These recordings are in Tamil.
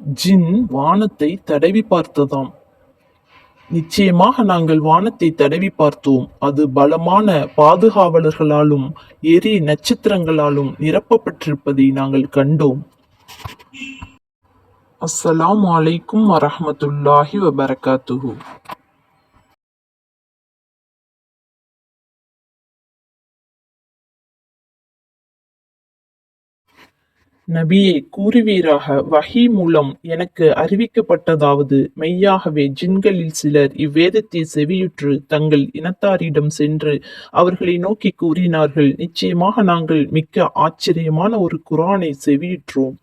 ஜின் வானத்தை தடவி பார்த்ததாம். நிச்சயமாக நாங்கள் வானத்தை தடவி பார்த்தோம். அது பலமான பாதுகாவலர்களாலும் எரி நட்சத்திரங்களாலும் நிரப்பப்பட்டிருப்பதை நாங்கள் கண்டோம். அஸ்ஸலாம் வலைக்கும் வரமத்துல்லாஹி வபரகாத்துஹு. நபியே கூறுவீராக வஹி மூலம் எனக்கு அறிவிக்கப்பட்டதாவது. மெய்யாகவே ஜின்களில் சிலர் இவ்வேதத்தை செவியுற்று தங்கள் இனத்தாரிடம் சென்று அவர்களை நோக்கி கூறினார்கள். நிச்சயமாக நாங்கள் மிக்க ஆச்சரியமான ஒரு குரானை செவியுற்றோம்.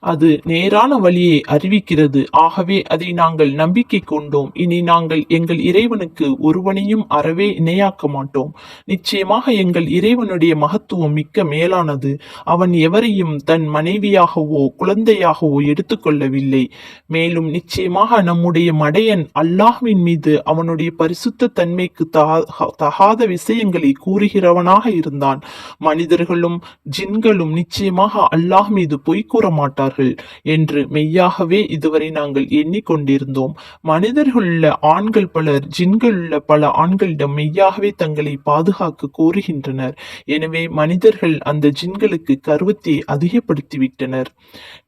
அது நேரான வழியை அறிவிக்கிறது. ஆகவே அதை நாங்கள் நம்பிக்கை கொண்டோம். இனி நாங்கள் எங்கள் இறைவனுக்கு ஒருவனையும் அறவே இணையாக்க மாட்டோம். நிச்சயமாக எங்கள் இறைவனுடைய மகத்துவம் மிக்க மேலானது. அவன் எவரையும் தன் மனைவியாகவோ குழந்தையாகவோ எடுத்துக்கொள்ளவில்லை. மேலும் நிச்சயமாக நம்முடைய மடையன் அல்லாஹ்வின் மீது அவனுடைய பரிசுத்த தன்மைக்கு தகா- தகாத விஷயங்களை கூறுகிறவனாக இருந்தான். மனிதர்களும் ஜின்களும் நிச்சயமாக அல்லாஹ் மீது பொய் மாட்டார்கள் என்று மெய்யாகவே இதுவரை நாங்கள் எண்ணிக்கொண்டிருந்தோம். மனிதர்களுள்ள ஆண்கள் பலர் ஜின்களுள்ள பல ஆண்களிடம் மெய்யாகவே தங்களை பாதுகாக்க கோருகின்றனர். எனவே மனிதர்கள் அந்த ஜின்களுக்கு கருவத்தை அதிகப்படுத்திவிட்டனர்.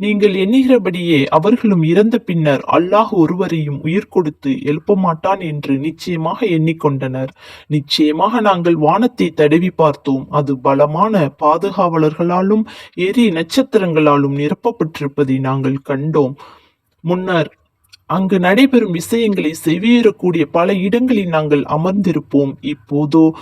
நீங்கள் எண்ணுகிறபடியே அவர்களும் இறந்த பின்னர் அல்லாஹ் ஒருவரையும் உயிர் கொடுத்து எழுப்ப மாட்டான் என்று நிச்சயமாக எண்ணிக்கொண்டனர். நிச்சயமாக நாங்கள் வானத்தை தடவி பார்த்தோம். அது பலமான பாதுகாவலர்களாலும் எரி நட்சத்திரங்களாலும் நிரப்ப எழுப்பப்பட்டிருப்பதை நாங்கள் கண்டோம். முன்னர் அங்கு நடைபெறும் விஷயங்களை செவியுறக்கூடிய பல இடங்களில் நாங்கள் அமர்ந்திருப்போம். இப்போதோ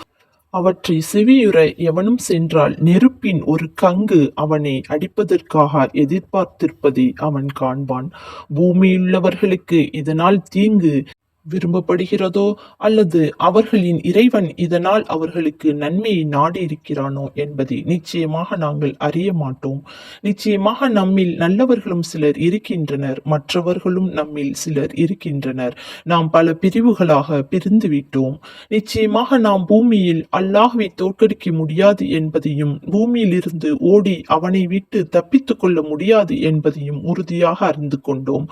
அவற்றை செவியுற எவனும் சென்றால் நெருப்பின் ஒரு கங்கு அவனை அடிப்பதற்காக எதிர்பார்த்திருப்பதை அவன் காண்பான். பூமியுள்ளவர்களுக்கு இதனால் தீங்கு விரும்பப்படுகிறதோ அல்லது அவர்களின் இறைவன் இதனால் அவர்களுக்கு நன்மையை நாடியிருக்கிறானோ என்பதை நிச்சயமாக நாங்கள் அறிய மாட்டோம். நிச்சயமாக நம்மில் நல்லவர்களும் சிலர் இருக்கின்றனர் மற்றவர்களும் நம்மில் சிலர் இருக்கின்றனர். நாம் பல பிரிவுகளாக பிரிந்து விட்டோம் நிச்சயமாக நாம் பூமியில் அல்லாஹுவை தோற்கடிக்க முடியாது என்பதையும் பூமியிலிருந்து ஓடி அவனை விட்டு தப்பித்துக் கொள்ள முடியாது என்பதையும் உறுதியாக அறிந்து கொண்டோம்.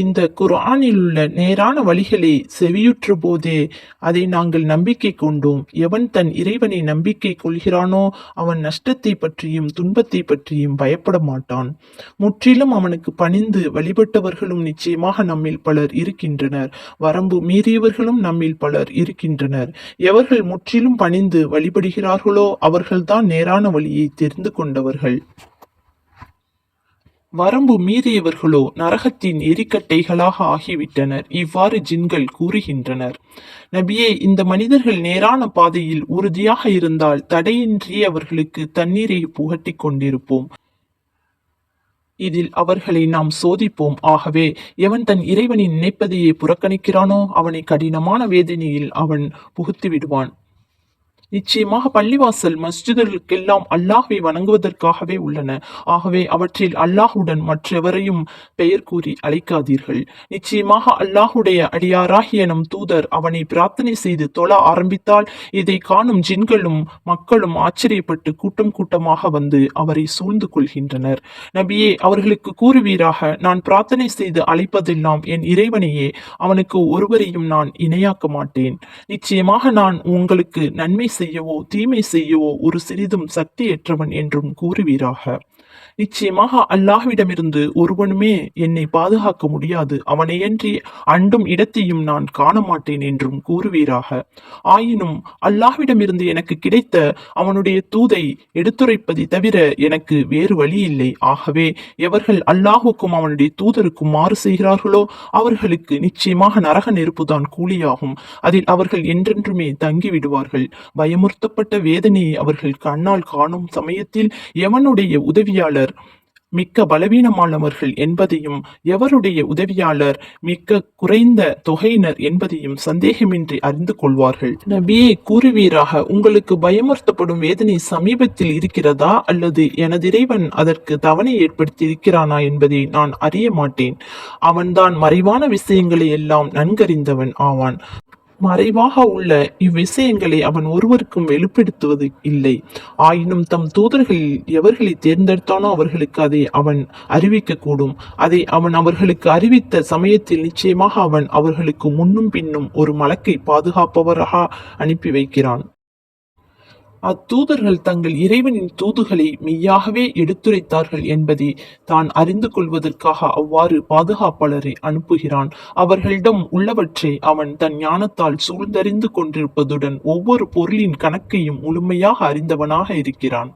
இந்த குர்ஆனில் உள்ள நேரான வழிகளை செவியுற்ற போதே அதை நாங்கள் நம்பிக்கை கொண்டோம். எவன் தன் இறைவனை நம்பிக்கை கொள்கிறானோ அவன் நஷ்டத்தை பற்றியும் துன்பத்தை பற்றியும் பயப்பட மாட்டான். முற்றிலும் அவனுக்கு பணிந்து வழிபட்டவர்களும் நிச்சயமாக நம்மில் பலர் இருக்கின்றனர். வரம்பு மீறியவர்களும் நம்மில் பலர் இருக்கின்றனர். எவர்கள் முற்றிலும் பணிந்து வழிபடுகிறார்களோ அவர்கள்தான் நேரான வழியை தெரிந்து கொண்டவர்கள். வரம்பு மீறியவர்களோ நரகத்தின் எரிக்கட்டைகளாக ஆகிவிட்டனர். இவ்வாறு ஜின்கள் கூறுகின்றனர். நபியே இந்த மனிதர்கள் நேரான பாதையில் உறுதியாக இருந்தால் தடையின்றி அவர்களுக்கு தண்ணீரை புகட்டிக் கொண்டிருப்போம். இதில் அவர்களை நாம் சோதிப்போம். ஆகவே எவன் தன் இறைவனின் நினைப்பதையே புறக்கணிக்கிறானோ அவனை கடினமான வேதனையில் அவன் புகுத்து விடுவான் நிச்சயமாக பள்ளிவாசல் மஸ்ஜிதுகளுக்கெல்லாம் அல்லாஹை வணங்குவதற்காகவே உள்ளன. ஆகவே அவற்றில் அல்லாஹுடன் மற்றெவரையும் பெயர் கூறி அழைக்காதீர்கள். நிச்சயமாக அல்லாஹுடைய அடியாராகிய நம் தூதர் அவனை பிரார்த்தனை செய்து தொழ ஆரம்பித்தால் இதை காணும் ஜின்களும் மக்களும் ஆச்சரியப்பட்டு கூட்டம் கூட்டமாக வந்து அவரை சூழ்ந்து கொள்கின்றனர். நபியே அவர்களுக்கு கூறுவீராக நான் பிரார்த்தனை செய்து அழைப்பதெல்லாம் என் இறைவனையே அவனுக்கு ஒருவரையும் நான் இணையாக்க மாட்டேன். நிச்சயமாக நான் உங்களுக்கு நன்மை செய்யவோ தீமை செய்யவோ ஒரு சிறிதும் சக்தியற்றவன் என்றும் கூறுவீராக. நிச்சயமாக அல்லாஹ்விடமிருந்து ஒருவனுமே என்னை பாதுகாக்க முடியாது. அவனையன்றி அண்டும் இடத்தையும் நான் காண மாட்டேன் என்றும் கூறுவீராக. ஆயினும் அல்லாஹ்விடமிருந்து எனக்கு கிடைத்த அவனுடைய தூதை எடுத்துரைப்பதை தவிர எனக்கு வேறு வழி இல்லை ஆகவே எவர்கள் அல்லாஹுக்கும் அவனுடைய தூதருக்கும் மாறு செய்கிறார்களோ அவர்களுக்கு நிச்சயமாக நரக நெருப்புதான் கூலியாகும். அதில் அவர்கள் என்றென்றுமே தங்கிவிடுவார்கள். பயமுறுத்தப்பட்ட வேதனையை அவர்கள் கண்ணால் காணும் சமயத்தில் எவனுடைய உதவியாளர். மிக்க பலவீனமானவர்கள் என்பதையும் எவருடைய உதவியாளர் மிக்க குறைந்த தொகையினர் என்பதையும் சந்தேகமின்றி அறிந்து கொள்வார்கள். நபியே கூறுவீராக உங்களுக்கு பயமுறுத்தப்படும் வேதனை சமீபத்தில் இருக்கிறதா? அல்லது எனது இறைவன் அதற்கு தவணை ஏற்படுத்தி இருக்கிறானா என்பதை நான் அறிய மாட்டேன். அவன்தான் மறைவான விஷயங்களை எல்லாம் நன்கறிந்தவன் ஆவான். மறைவாக உள்ள இவ்விஷயங்களை அவன் ஒருவருக்கும் வெளிப்படுத்துவது இல்லை. ஆயினும் தம் தூதர்களில் எவர்களை தேர்ந்தெடுத்தானோ அவர்களுக்கு அதை அவன் அறிவிக்கக்கூடும். அதை அவன் அவர்களுக்கு அறிவித்த சமயத்தில் நிச்சயமாக அவன் அவர்களுக்கு முன்னும் பின்னும் ஒரு மலக்கை பாதுகாப்பவராக அனுப்பி வைக்கிறான். அத்தூதர்கள் தங்கள் இறைவனின் தூதுகளை மெய்யாகவே எடுத்துரைத்தார்கள் என்பதை தான் அறிந்து கொள்வதற்காக அவ்வாறு பாதுகாப்பாளரை அனுப்புகிறான். அவர்களிடம் உள்ளவற்றை அவன் தன் ஞானத்தால் சூழ்ந்தறிந்து கொண்டிருப்பதுடன் ஒவ்வொரு பொருளின் கணக்கையும் முழுமையாக அறிந்தவனாக இருக்கிறான்.